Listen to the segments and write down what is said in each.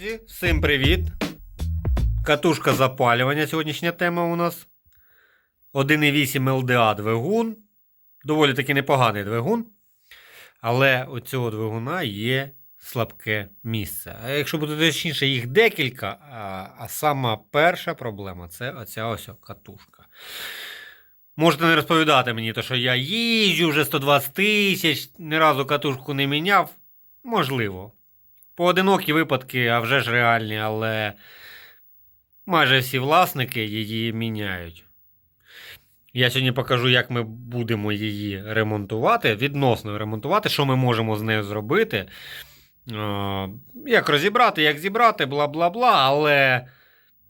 Друзі, всім привіт! Катушка запалювання. Сьогоднішня тема у нас. 1,8 LDA двигун. Доволі таки непоганий двигун. Але у цього двигуна є слабке місце. А якщо бути точніше, їх декілька. А, а сама перша проблема це оця ось катушка. Можете не розповідати мені, то, що я їжджу вже 120 тисяч, ні разу катушку не міняв. Можливо. Поодинокі випадки, а вже ж реальні, але майже всі власники її міняють. Я сьогодні покажу, як ми будемо її ремонтувати, відносно ремонтувати, що ми можемо з нею зробити. Е, Як розібрати, як зібрати, бла бла бла. Але,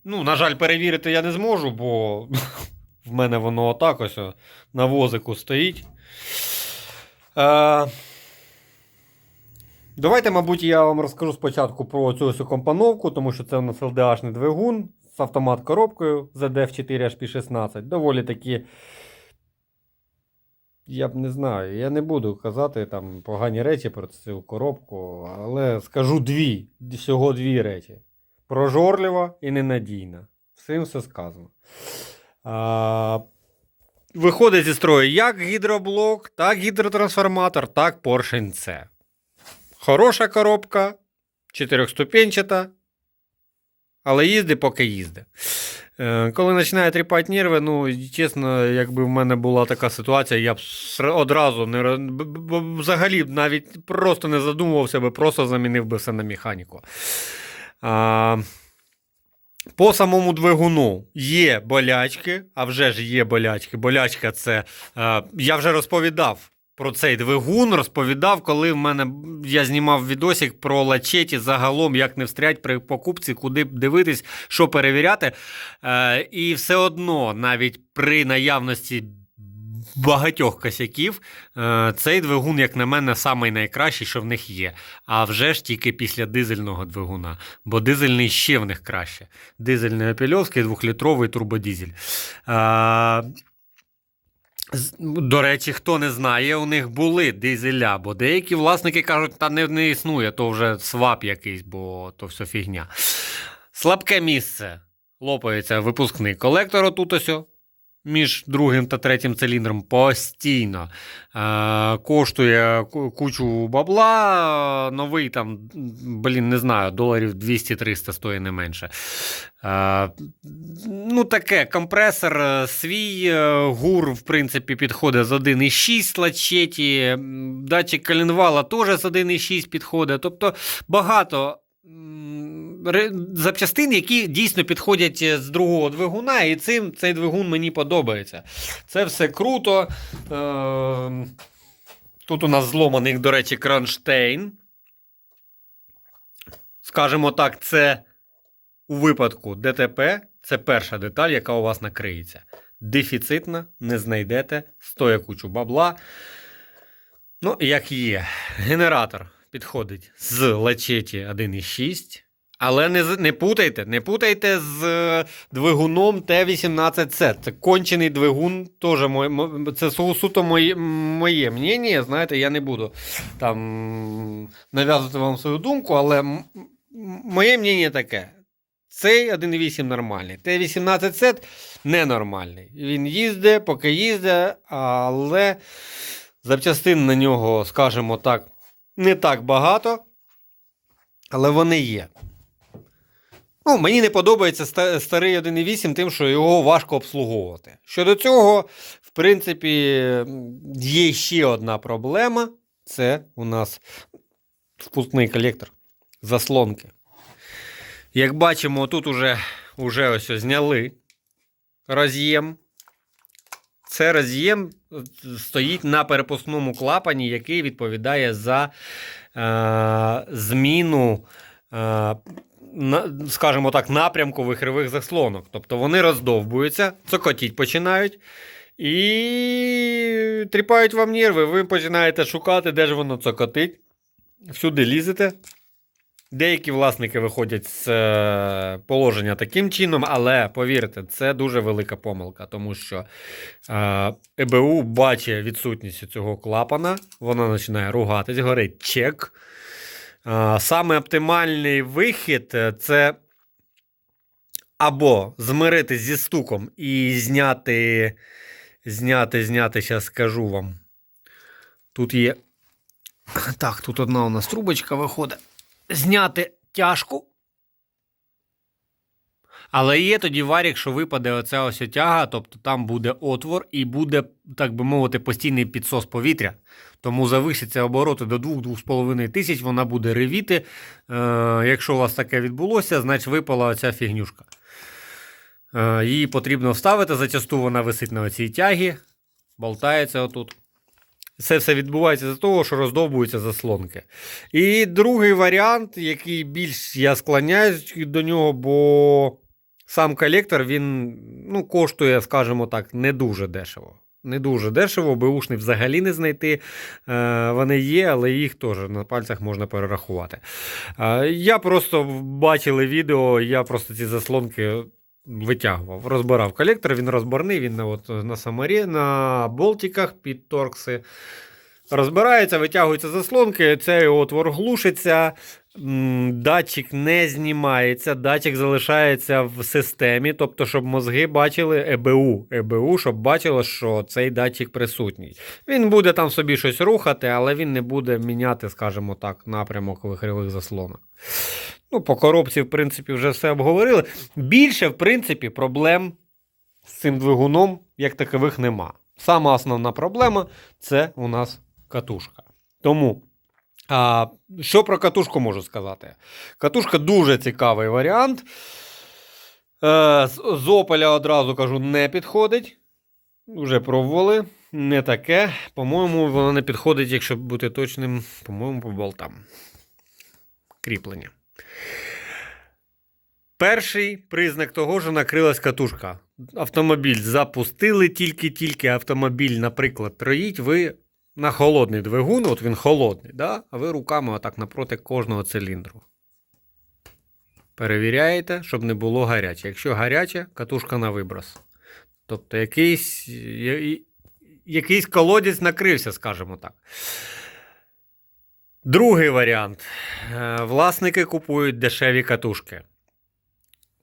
ну, на жаль, перевірити я не зможу, бо в мене воно отак ось на возику стоїть. Давайте, мабуть, я вам розкажу спочатку про цю всю компоновку, тому що це у нас LDH-ний двигун з автомат-коробкою ZDF4 HP16. Доволі таки. Я б не знаю, я не буду казати там погані речі про цю коробку, але скажу дві, всього дві речі. Прожорлива і ненадійна. Всім все сказано. А, виходить зі строю як гідроблок, так гідротрансформатор, так поршень С. Хороша коробка, чотирьохступенчата, але їздить, поки їздить. Е, Коли починає тріпати нерви, ну, чесно, якби в мене була така ситуація, я б одразу не взагалі навіть просто не задумувався би, просто замінив би все на механіку. А, по самому двигуну є болячки, а вже ж є болячки. Болячка це. Е, я вже розповідав про цей двигун, розповідав, коли в мене я знімав відосик про лачеті загалом, як не встрять при покупці, куди дивитись, що перевіряти. Е, і все одно, навіть при наявності. Багатьох косяків е, цей двигун, як на мене, самий найкращий, що в них є. А вже ж тільки після дизельного двигуна, бо дизельний ще в них краще. Дизельний опільовський, двохлітровий турбодізель. Е, До речі, хто не знає, у них були дизеля, бо деякі власники кажуть, та не, не існує, то вже свап якийсь, бо то все фігня. Слабке місце. Лопається випускний колектор отут ось. Між другим та третім циліндром постійно е, коштує кучу бабла. Новий там, блін, не знаю, доларів 200-300 стоїть не менше. Е, ну, таке, компресор е, свій, е, гур, в принципі, підходить з 1,6 лачеті, датчик коленвала теж з 1,6 підходить. Тобто багато запчастин, які дійсно підходять е, з другого двигуна, і цим цей двигун мені подобається. Це все круто. Е, Тут у нас зломаний, до речі, кронштейн. Скажімо так, це у випадку ДТП це перша деталь, яка у вас накриється. Дефіцитна, не знайдете, стоїть кучу бабла. Ну, як є. Генератор підходить з лачеті 1,6. Але не, не путайте, не путайте з е, двигуном Т-18С. Це кончений двигун, теж це суто моє, моє мнення. Знаєте, я не буду там нав'язувати вам свою думку, але моє мнення таке. Цей 1.8 нормальний. Т-18С ненормальний. Він їздить, поки їздить, але запчастин на нього, скажімо так, не так багато. Але вони є. Ну, мені не подобається старий 1.8 тим, що його важко обслуговувати. Щодо цього, в принципі, є ще одна проблема. Це у нас впускний колектор заслонки. Як бачимо, тут уже, уже ось зняли роз'єм. Це роз'єм е, стоїть на перепускному клапані, який відповідає за е, зміну, е, скажімо так, напрямку вихрових заслонок. Тобто вони роздовбуються, цокотіть починають і тріпають вам нерви. Ви починаєте шукати, де ж воно цокотить. Всюди лізете. Деякі власники виходять з е, положення таким чином, але повірте, це дуже велика помилка, тому що е, ЕБУ бачить відсутність цього клапана, вона починає ругатись, горить чек. А, Саме оптимальний вихід е, це або змиритись зі стуком і зняти, зняти, зняти, зараз скажу вам. Тут є. Так, тут одна у нас трубочка виходить. Зняти тяжку. Але є тоді варік, що випаде оця ось тяга, тобто там буде отвор і буде, так би мовити, постійний підсос повітря. Тому зависяться обороти до 2-2,5 тисяч, вона буде ревіти. Е, якщо у вас таке відбулося, значить випала оця фігнюшка. Е, її потрібно вставити, зачасту вона висить на оцій тягі, болтається отут. Це все відбувається з того, що роздовбуються заслонки. І другий варіант, який більш я склоняюсь до нього, бо сам колектор він ну, коштує, скажімо так, не дуже дешево. Не дуже дешево, беушний взагалі не знайти. Е, вони є, але їх теж на пальцях можна перерахувати. Е, я просто бачили відео, я просто ці заслонки витягував, розбирав колектор, він розборний, він от, на самарі, на болтиках під торкси. Розбирається, витягуються заслонки, цей отвор глушиться, датчик не знімається, датчик залишається в системі, тобто, щоб мозги бачили ЕБУ, ЕБУ, щоб бачило, що цей датчик присутній. Він буде там собі щось рухати, але він не буде міняти, скажімо так, напрямок вихревих заслонок. Ну, по коробці, в принципі, вже все обговорили. Більше, в принципі, проблем з цим двигуном, як такових, нема. Сама основна проблема це у нас катушка. Тому, а, що про катушку можу сказати? Катушка дуже цікавий варіант. Е, з Опеля одразу кажу, не підходить. Вже пробували. Не таке. По-моєму, воно не підходить, якщо бути точним, по-моєму, по болтам. Кріплення. Перший признак того, що накрилась катушка. Автомобіль запустили тільки-тільки автомобіль, наприклад, троїть, ви на холодний двигун, от він холодний, да? а ви руками отак напроти кожного циліндру. Перевіряєте, щоб не було гаряче. Якщо гаряче, катушка на виброс. Тобто якийсь, якийсь колодязь накрився, скажімо так. Другий варіант. Е, Власники купують дешеві катушки.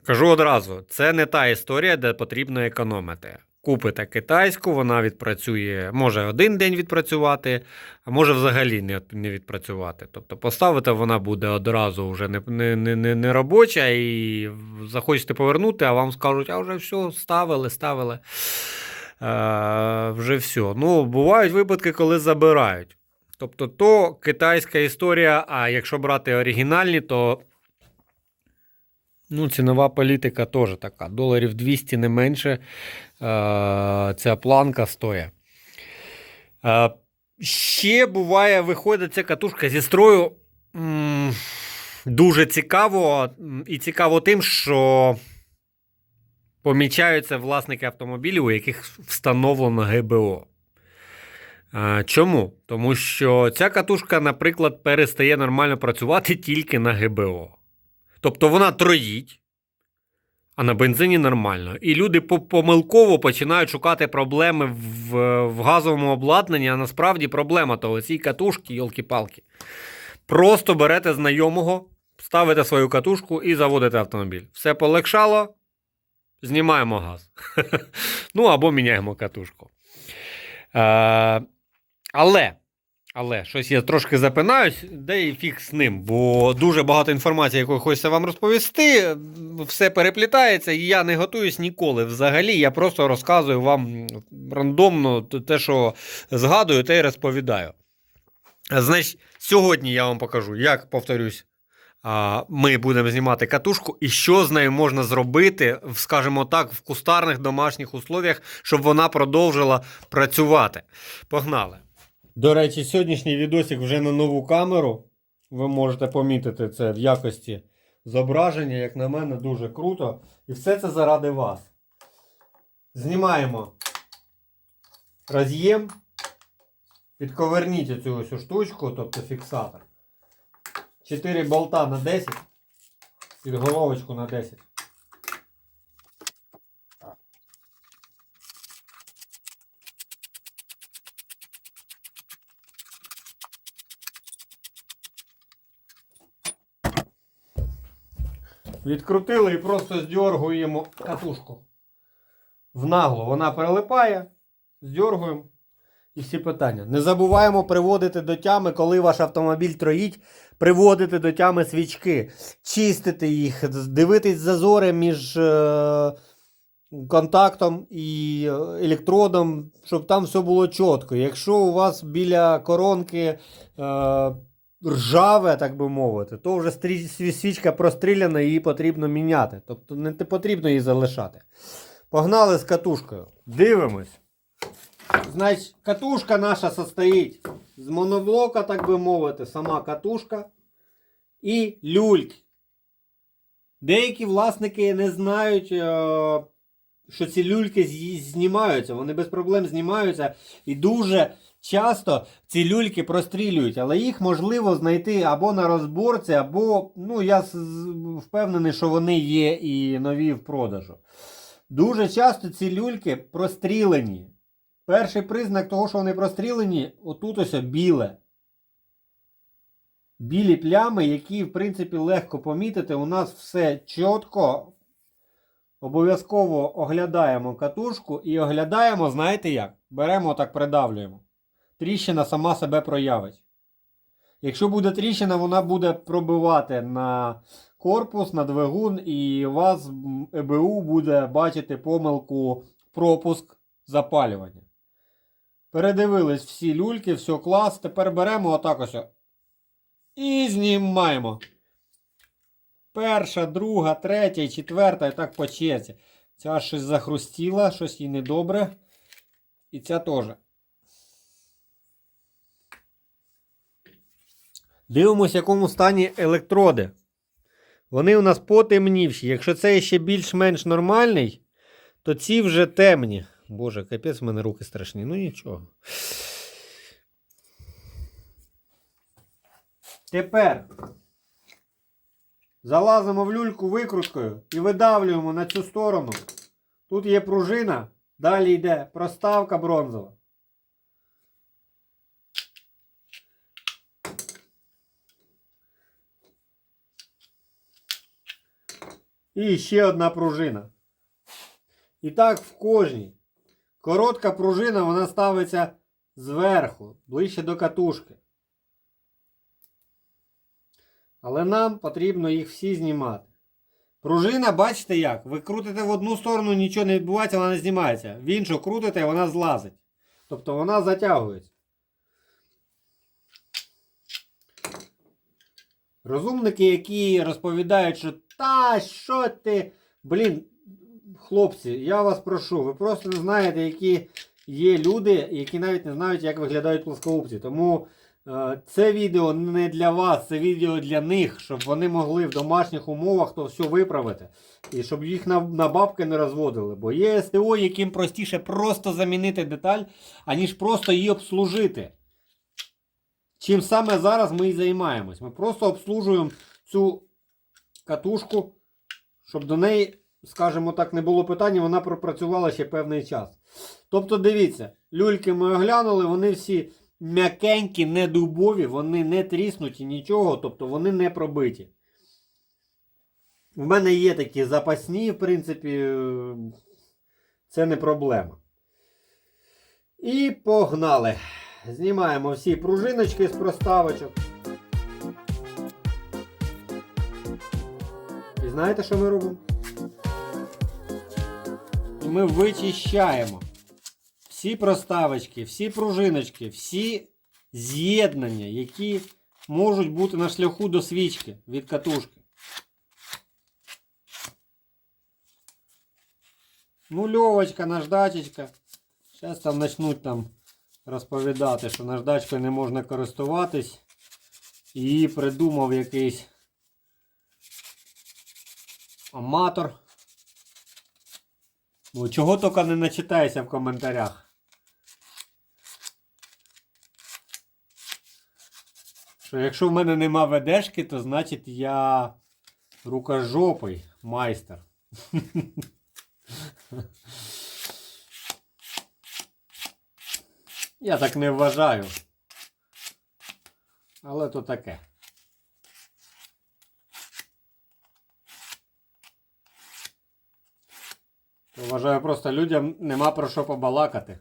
Кажу одразу, це не та історія, де потрібно економити. Купите китайську, вона відпрацює, може один день відпрацювати, а може взагалі не, відпрацювати. Тобто поставите, вона буде одразу вже не, не, не, не, не робоча, і захочете повернути, а вам скажуть, а вже все, ставили, ставили. Е, вже все. Ну, бувають випадки, коли забирають. Тобто, то китайська історія, а якщо брати оригінальні, то ну, цінова політика теж така. Доларів 200 не менше. Е, ця планка стоїть. Е, ще буває, виходить ця катушка зі строю. Дуже цікаво. І цікаво тим, що помічаються власники автомобілів, у яких встановлено ГБО. Чому? Тому що ця катушка, наприклад, перестає нормально працювати тільки на ГБО. Тобто вона троїть, а на бензині нормально. І люди помилково починають шукати проблеми в, в газовому обладнанні, а насправді проблема то цій катушки, йолки-палки. Просто берете знайомого, ставите свою катушку і заводите автомобіль. Все полегшало, знімаємо газ. ну або міняємо катушку. Але, але щось я трошки запинаюсь, де і фіг з ним, бо дуже багато інформації, яку хочеться вам розповісти, все переплітається, і я не готуюсь ніколи взагалі. Я просто розказую вам рандомно те, що згадую, те й розповідаю. Значить, сьогодні я вам покажу, як повторюсь. Ми будемо знімати катушку, і що з нею можна зробити, скажімо так, в кустарних домашніх условіях, щоб вона продовжила працювати. Погнали! До речі, сьогоднішній відосик вже на нову камеру. Ви можете помітити це в якості зображення, як на мене, дуже круто. І все це заради вас. Знімаємо роз'єм. Підковерніть цю ось штучку, тобто фіксатор. 4 болта на 10. Під головочку на 10. Відкрутили і просто здьоргуємо катушку. В нагло вона прилипає, здьоргуємо. І всі питання. Не забуваємо приводити до тями, коли ваш автомобіль троїть, приводити до тями свічки, чистити їх, дивитись зазори між е, контактом і е, електродом, щоб там все було чітко. Якщо у вас біля коронки е, ржаве, так би мовити, то вже свічка простріляна, її потрібно міняти. Тобто не потрібно її залишати. Погнали з катушкою. Дивимось. Значить, катушка наша состоїть з моноблока, так би мовити, сама катушка і люльки. Деякі власники не знають, е, що ці люльки знімаються. Вони без проблем знімаються. І дуже часто ці люльки прострілюють, але їх можливо знайти або на розборці, або, ну, я впевнений, що вони є і нові в продажу. Дуже часто ці люльки прострілені. Перший признак того, що вони прострілені, отут ось біле. Білі плями, які, в принципі, легко помітити. У нас все чітко. Обов'язково оглядаємо катушку і оглядаємо, знаєте як? Беремо так, придавлюємо. Тріщина сама себе проявить. Якщо буде тріщина, вона буде пробивати на корпус, на двигун, і у вас ЕБУ буде бачити помилку пропуск запалювання. Передивились всі люльки, все клас. Тепер беремо отак ось. І знімаємо. Перша, друга, третя і четверта, і так по черзі. Ця щось захрустіла, щось їй недобре. І ця теж. Дивимось, в якому стані електроди. Вони у нас потемнівші. Якщо це ще більш-менш нормальний, то ці вже темні. Боже, капець, в мене руки страшні. Ну нічого. Тепер залазимо в люльку викруткою і видавлюємо на цю сторону. Тут є пружина, далі йде проставка бронзова. І ще одна пружина. І так в кожній. Коротка пружина вона ставиться зверху, ближче до катушки. Але нам потрібно їх всі знімати. Пружина, бачите як? Ви крутите в одну сторону, нічого не відбувається, вона не знімається. В іншу крутите, вона злазить. Тобто вона затягується. Розумники, які розповідають, що та що ти. Блін, хлопці, я вас прошу, ви просто не знаєте, які є люди, які навіть не знають, як виглядають плоскоупці. Тому е, це відео не для вас, це відео для них, щоб вони могли в домашніх умовах то все виправити. І щоб їх на, на бабки не розводили. Бо є СТО, яким простіше просто замінити деталь, аніж просто її обслужити. Чим саме зараз ми і займаємось. Ми просто обслужуємо цю катушку, щоб до неї, скажімо так, не було питань, вона пропрацювала ще певний час. Тобто, дивіться, люльки ми оглянули, вони всі м'якенькі, не дубові, вони не тріснуті, нічого, тобто вони не пробиті. У мене є такі запасні, в принципі, е, це не проблема. І погнали. Знімаємо всі пружиночки з проставочок. Знаєте, що ми робимо? Ми вичищаємо всі проставочки, всі пружиночки, всі з'єднання, які можуть бути на шляху до свічки від катушки. Нульовочка, наждачечка. Зараз там почнуть там розповідати, що наждачкою не можна користуватись. Її придумав якийсь аматор. Бо чого тільки не начитайся в коментарях. Що якщо в мене нема ведешки, то значить я рукожопий майстер. Я так не вважаю. Але то таке. Вважаю, просто людям нема про що побалакати.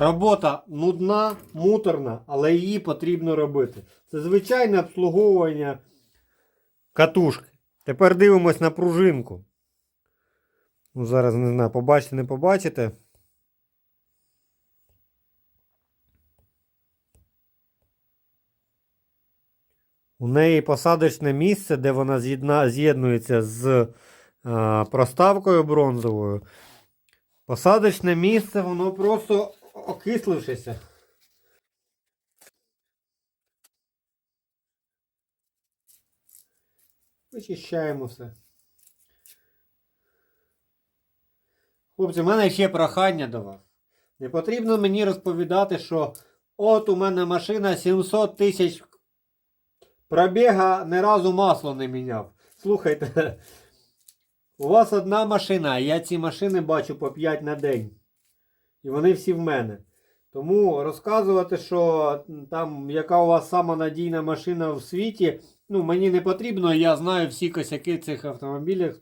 Робота нудна, муторна, але її потрібно робити. Це звичайне обслуговування катушки. Тепер дивимось на пружинку. Ну, зараз не знаю, побачите, не побачите. У неї посадочне місце, де вона з'єднується з а, проставкою бронзовою. Посадочне місце, воно просто окислившеся. Вичищаємо все. Хлопці, в мене ще прохання до вас. Не потрібно мені розповідати, що от у мене машина 700 тисяч пробіга, ні разу масло не міняв. Слухайте, у вас одна машина, я ці машини бачу по 5 на день. І вони всі в мене. Тому розказувати, що там яка у вас сама надійна машина в світі, ну мені не потрібно, я знаю всі косяки цих автомобілів,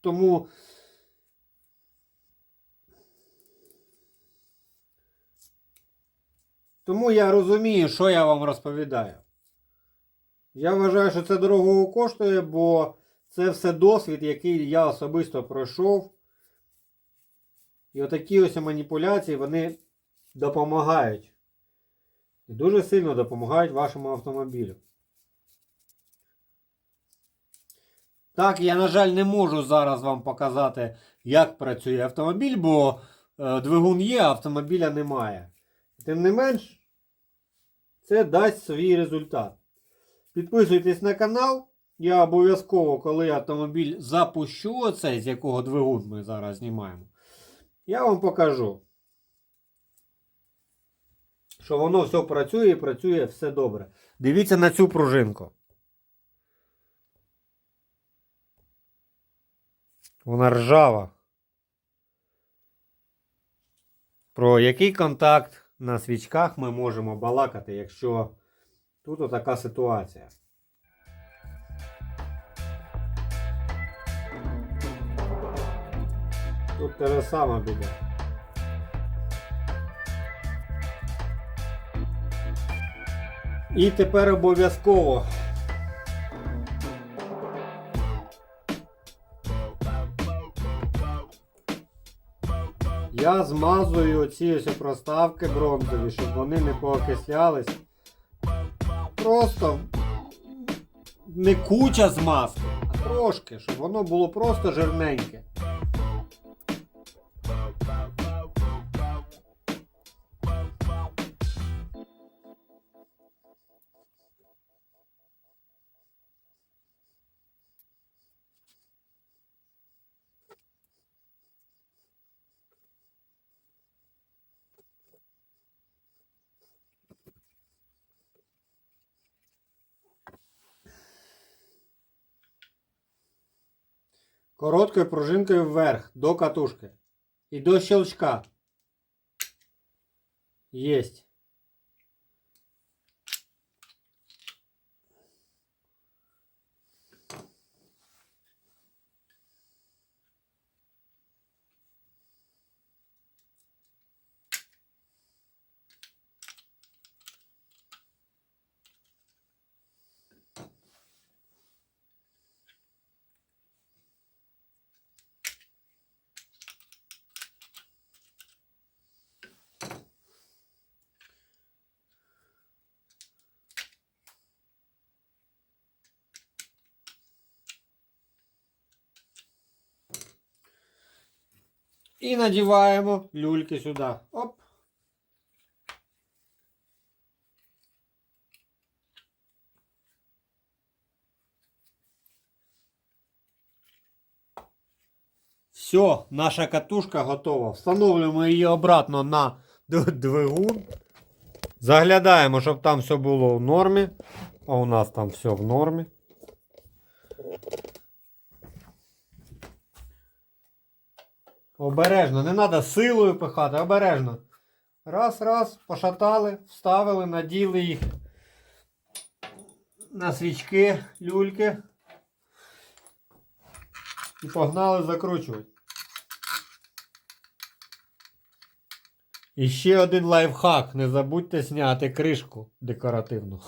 тому. Тому я розумію, що я вам розповідаю. Я вважаю, що це дорого коштує, бо це все досвід, який я особисто пройшов. І отакі ось маніпуляції вони допомагають. І дуже сильно допомагають вашому автомобілю. Так, я, на жаль, не можу зараз вам показати, як працює автомобіль, бо е, двигун є, а автомобіля немає. Тим не менш, це дасть свій результат. Підписуйтесь на канал. Я обов'язково, коли автомобіль запущу, оцей, з якого двигун ми зараз знімаємо, я вам покажу, що воно все працює і працює все добре. Дивіться на цю пружинку. Вона ржава. Про який контакт на свічках ми можемо балакати, якщо тут отака ситуація. Тут те же саме буде. І тепер обов'язково. Я змазую ці ось проставки бронзові, щоб вони не поокислялись. Просто не куча змазки, а трошки, щоб воно було просто жирненьке. Короткою пружинкою вверх до катушки. І до щелчка. Єсть. І надіваємо люльки сюди. Оп. Все, наша катушка готова. Встановлюємо її обратно на двигун. Заглядаємо, щоб там все було в нормі. А у нас там все в нормі. Обережно, не треба силою пихати, обережно. Раз, раз, пошатали, вставили, наділи їх на свічки, люльки. І погнали закручувати. І ще один лайфхак. Не забудьте зняти кришку декоративну.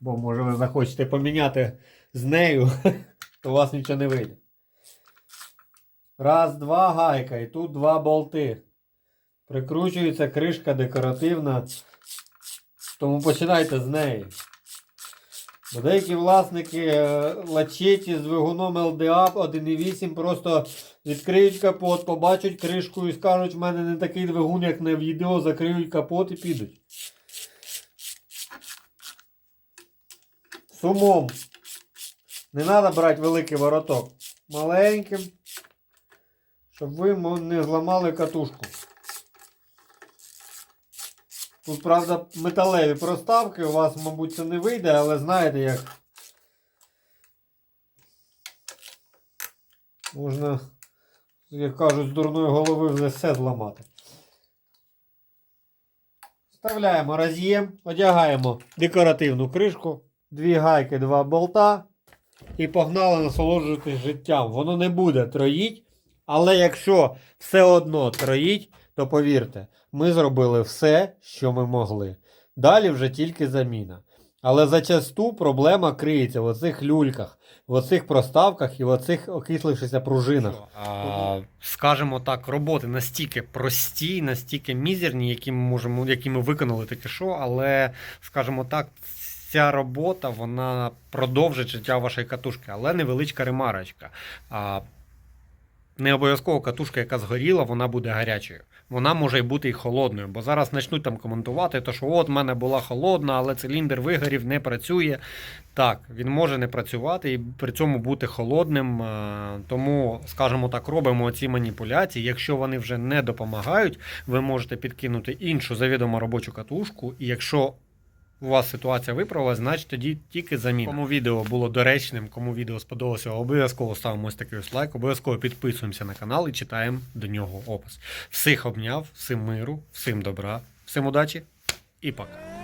Бо може ви захочете поміняти з нею, то у вас нічого не вийде. Раз, два гайка, і тут два болти. Прикручується кришка декоративна. Тому починайте з неї. Деякі власники е, лачеті з двигуном LDA 1.8 просто відкриють капот, побачать кришку і скажуть, в мене не такий двигун, як на відео, закриють капот і підуть. З умом. Не треба брати великий вороток. Маленьким щоб ви не зламали катушку. Тут, правда, металеві проставки, у вас, мабуть, це не вийде, але знаєте як. Можна, як кажуть, з дурної голови вже все зламати. Вставляємо роз'єм, одягаємо декоративну кришку, дві гайки, два болта і погнали насолоджуватись життям. Воно не буде троїть. Але якщо все одно троїть, то повірте, ми зробили все, що ми могли. Далі вже тільки заміна. Але зачасту проблема криється в оцих люльках, в оцих проставках і в оцих окислившися пружинах. А, скажімо так, роботи настільки прості, настільки мізерні, які ми можемо, які ми виконали таке що, але, скажімо так, ця робота вона продовжить життя вашої катушки, але невеличка ремарочка. Не обов'язково катушка, яка згоріла, вона буде гарячою. Вона може й бути і холодною, бо зараз почнуть там коментувати, то що от в мене була холодна, але циліндр вигорів, не працює. Так, він може не працювати і при цьому бути холодним. е, Тому, скажімо так, робимо ці маніпуляції. Якщо вони вже не допомагають, ви можете підкинути іншу завідомо робочу катушку. І якщо у вас ситуація виправилась, значить тоді тільки заміна. Кому відео було доречним, кому відео сподобалося, обов'язково ставимо ось такий ось лайк, обов'язково підписуємося на канал і читаємо до нього опис. Всіх обняв, всім миру, всім добра, всім удачі і пока.